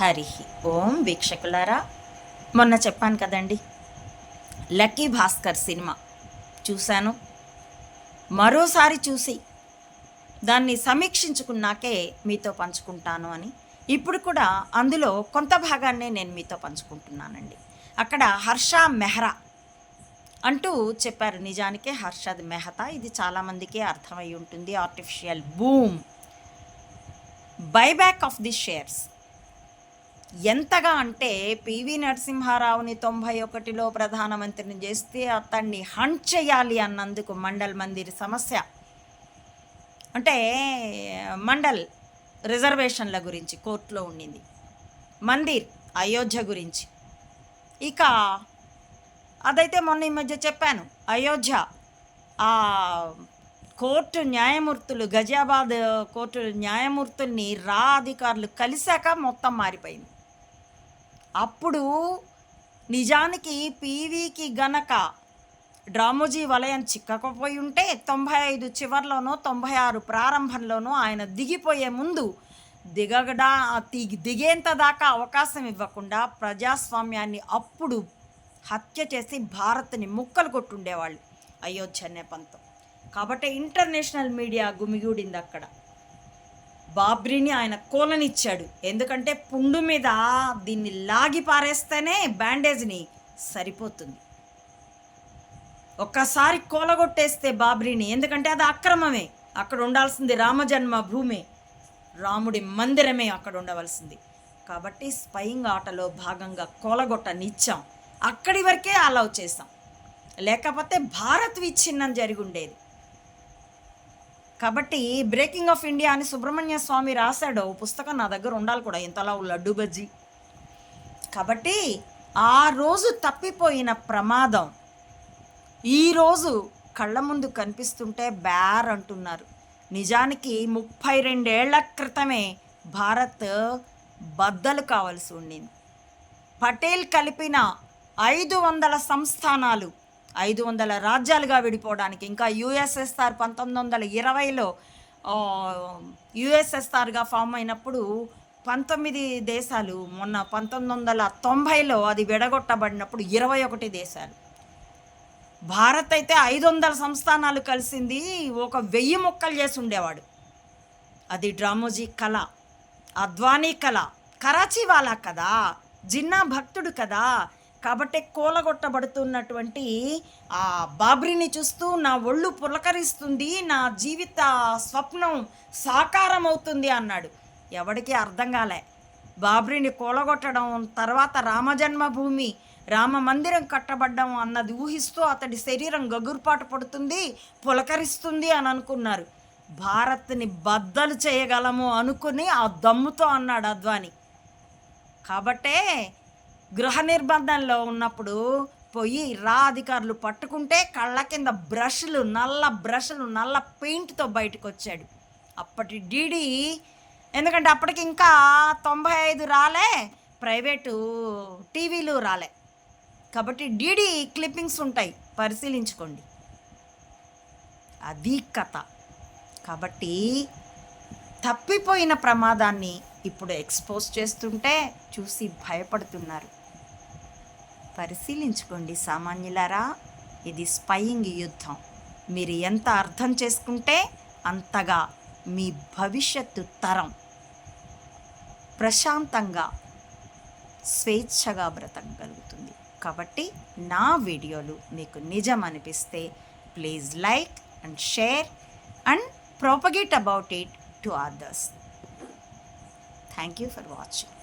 హరి ఓం వీక్షకులారా మొన్న చెప్పాను కదండి లక్కీ భాస్కర్ సినిమా చూశాను. మరోసారి చూసి దాన్ని సమీక్షించుకున్నాకే మీతో పంచుకుంటాను అని. ఇప్పుడు కూడా అందులో కొంత భాగాన్నే నేను మీతో పంచుకుంటున్నానండి. అక్కడ హర్ష మెహ్రా అంటూ చెప్పారు నిజానికే హర్షద్ మెహతా. ఇది చాలామందికి అర్థమై ఉంటుంది. Artificial boom. Buyback of the shares. ఎంతగా అంటే పివి నరసింహారావుని తొంభై ఒకటిలో ప్రధానమంత్రిని చేస్తే అతన్ని హంట్ చేయాలి అన్నందుకు మండల్ మందిర్ సమస్య. అంటే మండల్ రిజర్వేషన్ల గురించి కోర్టులో ఉండింది. మందిర్ అయోధ్య గురించి. ఇక అదైతే మొన్న ఈ మధ్య చెప్పాను. అయోధ్య ఆ కోర్టు న్యాయమూర్తులు గజియాబాద్ కోర్టు న్యాయమూర్తుల్ని రా అధికారులు కలిశాక మొత్తం మారిపోయింది. అప్పుడు నిజానికి పీవీకి గనక డ్రామోజీ వలయం చిక్కకపోయి ఉంటే తొంభై ఐదు చివర్లోనో తొంభై ఆరు ప్రారంభంలోనో ఆయన దిగిపోయే ముందు దిగడా దిగి దిగేంత దాకా అవకాశం ఇవ్వకుండా ప్రజాస్వామ్యాన్ని అప్పుడు హత్య చేసి భారత్ని ముక్కలు కొట్టుండేవాళ్ళు అయోధ్య నెపంతో కాబట్టి ఇంటర్నేషనల్ మీడియా గుమిగూడింది అక్కడ బాబ్రీని ఆయన కోలనిచ్చాడు. ఎందుకంటే పుండు మీద దీన్ని లాగి పారేస్తేనే బ్యాండేజ్ని సరిపోతుంది. ఒక్కసారి కూలగొట్టేస్తే బాబ్రీని. ఎందుకంటే అది అక్రమమే. అక్కడ ఉండాల్సింది రామజన్మ భూమి. రాముడి మందిరమే అక్కడ ఉండవలసింది. కాబట్టి స్పయింగ్ ఆటలో భాగంగా కూలగొట్టనిచ్చాం. అక్కడి వరకే అలౌ చేసాం లేకపోతే భారత్ విచ్ఛిన్నం జరిగి ఉండేది కాబట్టి బ్రేకింగ్ ఆఫ్ ఇండియా అని సుబ్రహ్మణ్య స్వామి రాశాడు. పుస్తకం నా దగ్గర ఉండాలి కూడా. ఇంతలా లడ్డు బజ్జి. కాబట్టి ఆ రోజు తప్పిపోయిన ప్రమాదం ఈరోజు కళ్ళ ముందు కనిపిస్తుంటే బ్యార్ అంటున్నారు. నిజానికి ముప్పై రెండేళ్ళ క్రితమే భారత్ బద్దలు కావాల్సి ఉండింది. పటేల్ కలిపిన ఐదు వందల సంస్థానాలు ఐదు వందల రాజ్యాలుగా విడిపోవడానికి ఇంకా యుఎస్ఎస్ఆర్ పంతొమ్మిది వందల ఇరవైలో యుఎస్ఎస్ఆర్గా ఫామ్ అయినప్పుడు పంతొమ్మిది దేశాలు మొన్న పంతొమ్మిది వందల తొంభైలో అది విడగొట్టబడినప్పుడు ఇరవై ఒకటి దేశాలు. భారత్ అయితే ఐదు వందల సంస్థానాలు కలిసింది ఒక వెయ్యి మొక్కలు చేసి ఉండేవాడు. అది డ్రామోజీ కళ అద్వానీ కళ కరాచీ వాళ్ళ కదా జిన్నా భక్తుడు కదా కాబట్టి కూలగొట్టబడుతున్నటువంటి ఆ బాబ్రీని చూస్తూ నా ఒళ్ళు పులకరిస్తుంది నా జీవిత స్వప్నం సాకారం అవుతుంది అన్నాడు. ఎవడికి అర్థం కాలే. బాబ్రీని కూలగొట్టడం తర్వాత రామజన్మభూమి రామ మందిరం కట్టబడ్డం అన్నది ఊహిస్తూ అతడి శరీరం గగురుపాటు పడుతుంది పులకరిస్తుంది అని అనుకున్నారు. భారత్ని బద్దలు చేయగలము అనుకుని ఆ దమ్ముతో అన్నాడు అద్వాని. కాబట్టే గృహ నిర్బంధంలో ఉన్నప్పుడు పోయి రా అధికారులు పట్టుకుంటే కళ్ళ కింద బ్రష్లు నల్ల బ్రష్లు నల్ల పెయింట్తో బయటకు వచ్చాడు అప్పటి డీడీ ఎందుకంటే అప్పటికి ఇంకా తొంభై ఐదు రాలే ప్రైవేటు టీవీలు రాలే. కాబట్టి డీడీ క్లిప్పింగ్స్ ఉంటాయి పరిశీలించుకోండి. అది కథ. కాబట్టి తప్పిపోయిన ప్రమాదాన్ని ఇప్పుడు ఎక్స్పోజ్ చేస్తుంటే చూసి భయపడుతున్నారు. పరిశీలించుకోండి సామాన్యులారా. ఇది స్పయింగ్ యుద్ధం. మీరు ఎంత అర్థం చేసుకుంటే అంతగా మీ భవిష్యత్తు తరం ప్రశాంతంగా స్వేచ్ఛగా బ్రతకగలుగుతుంది. కాబట్టి నా వీడియోలు మీకు నిజం అనిపిస్తే please like and share and propagate about it to others thank you for watching.